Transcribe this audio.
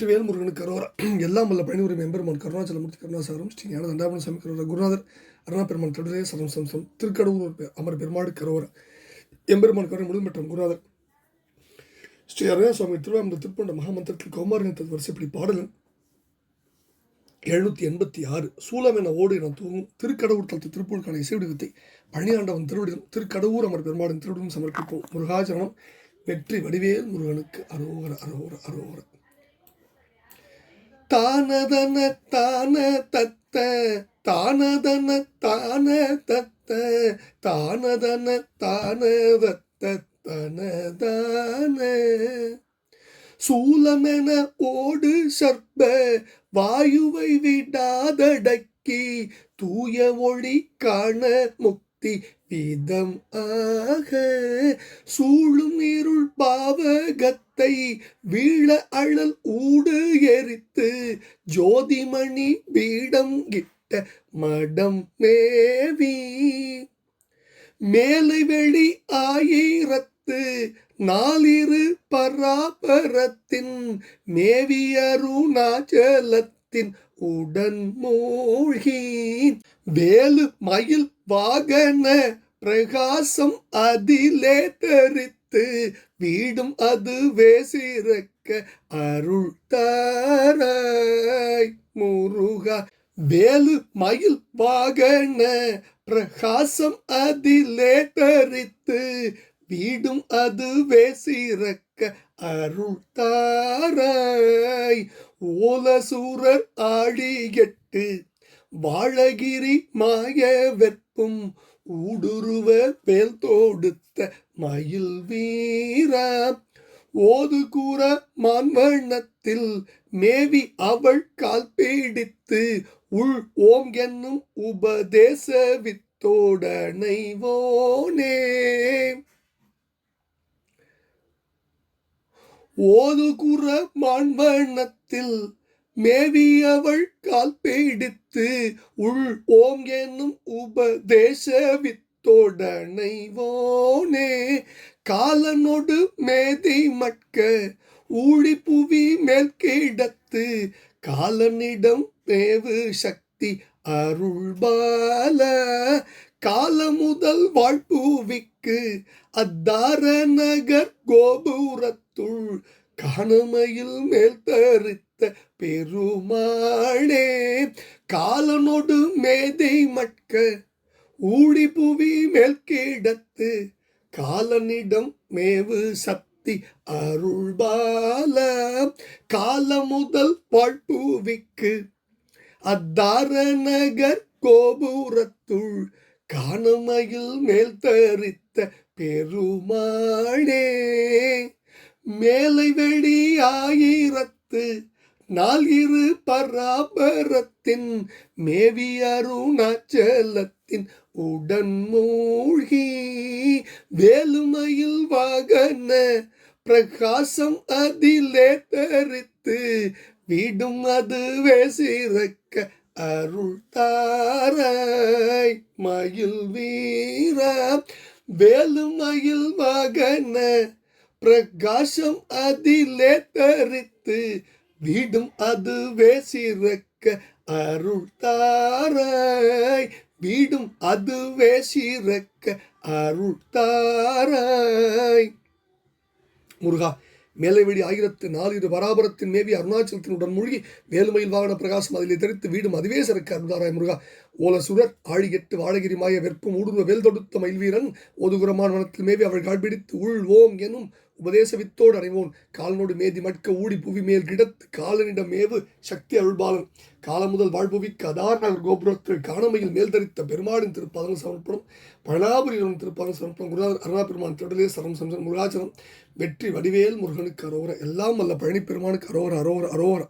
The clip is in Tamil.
திரு முருகனுக்கு கரோரா. எல்லாம் வல்ல பழனிபுரம் எம்பெருமான் கருணாச்சலமூர்த்தி கருணாசாரம் ஸ்ரீ ஞான தண்டாபன சாமி கரோரா குருநாதர் அருணா பெருமான் தொடரே சரம் சம்சம் திருக்கடவுர் அமர் பெருமாடு கரோரா. எம்பெருமான் கருணை முழுதும் பெற்ற குருநாதர். ஸ்ரீ அருணா சுவாமி திருவாமந்த திருப்பண்ட மகாமந்திரத்தில் கௌமாரினத்தது வரிசைப்படி பாடலன் எழுநூற்றி எண்பத்தி ஆறு சூலம் என ஓடு என தூங்கும் திருக்கடவுர் தளத்து திருப்பூருக்கான இசைவடிவத்தை பழனியாண்டவன் திருவடியும் திருக்கடவுர் அமர் பெருமாடின் திருவடியும் சமர்ப்பிப்போம். முருகாச்சரணம் வெற்றி வடிவேல் முருகனுக்கு அரோகர அரோகர அரோகர. தானதன தான தத்த தானதன தான தத்த தானதன தான தத்த தனதான. சூலமென ஓடு சர்ப்ப வாயுவை விடாதடக்கி தூய ஒளி காண முக்தி விதம் ஆக. சூழும் இருள் பாவகத்தை வீழ அழல் ஊடு எரித்து ஜோதிமணி பீடம் கிட்ட மடம் மேவி. மேலை வெளி ஆயிரத்து நாளிரு பராபரத்தின் மேவியருணாச்சலத்தின் உடன் மூழ்கி வேலு மயில் வாகன பிரகாசம் அதிலே தரித்து வீடும் அதுவே சிறக்க கேட்க அருள் தாராய் முருகா. வேலு மயில் வாகன பிரகாசம் அதிலே தரித்து வீடும் அதுவே சிறக்க அருள் தாராய். ஓலசூரர் ஆழியட்டு வாழகிரி மாய வெப்பும் ஊடுருவ வேல் தோடுத்த மயில் வீரா. ஓது கூற மான்வண்ணத்தில் மேவி அவள் கால் பீடித்து உள் ஓம் என்னும் உபதேச வித்தோடனைவோனே. ஓது கூற மான்வண்ணத்தில் மேவி அவள் கால் பீடித்து உள் ஓம் என்னும் உபதேச வித்தோடனைவோனே. காலனோடு மேதை மட்க ஊழி புவி மேற்கிடத்து காலனிடம் மேவு சக்தி அருள்பால கால முதல் வாழ்பூவிக்கு அத்தார நகர் கோபுரத்துள் காணமையில் மேல் தரித்த பெருமாளே. காலனோடு மேதை மட்க ஊழி புவி மேல் கிடத்து காலனிடம் மேவு சக்தி அருள்பால கால முதல் வாழ்பூவிக்கு அத்தார நகர் கோபுரத்துள் காணமையில் மேல் தரித்த பெருமாளே. மேலை வெடி ஆயிரத்து நால்இரு பராபரத்தின் மேவி அருணாச்சலத்தின் உடன் மூழ்கி. வேலுமையில் வாகன பிரகாசம் அதிலே தரித்து வீடும் அதுவே சிறக்க அருள் தாராய். மயில் வீரா வேலுமயில் மகன பிரகாசம் அதிலே தரித்து வீடும் அதுவே சிறக்க அருள் தாராய். வீடும் அதுவே சிறக்க அருள்தாராய் முருகா மேலைவெடி ஆயிரத்து நாலிரு பராபரத்தின் மேவி அருணாச்சலத்தினுடன் மூழ்கி வேலுமையில் வாகன பிரகாசம் அதிலே தெரித்து வீடும் அதுவே சிறக்க அருள்தாராய் முருகா. ஓலசுரர் ஆழி எட்டு வாழகிரி மாய வெப்பம் ஊடுருவ வேல் தொடுத்த மயில்வீரன் ஒதுகுரமான வனத்தில் மேவி அவள் கால்பிடித்து உள் ஓம் எனும் உபதேச வித்தோடு அறைவோன். காலனோடு மேதி மட்க ஊடி புவி மேல் கிடத்து காலனிடம் மேவு சக்தி அருள்பாலன். காலம் முதல் வாழ்புவிக்கு அதார்நகர் கோபுரத்தில் காணமையில் மேல் தரித்த பெருமாடின் திருப்பாதம் சமர்ப்பணம். பழனாபுரியின் திருப்பாதம் சமர்ப்பணம். குருநாதர் அருணா பெருமான் திருடலே சரம் சம்சன் முருகாச்சலம் வெற்றி வடிவேல் முருகனுக்கு அரோவர. எல்லாம் வல்ல பழனி பெருமானுக்கு அரோவர அரோவர அரோவர.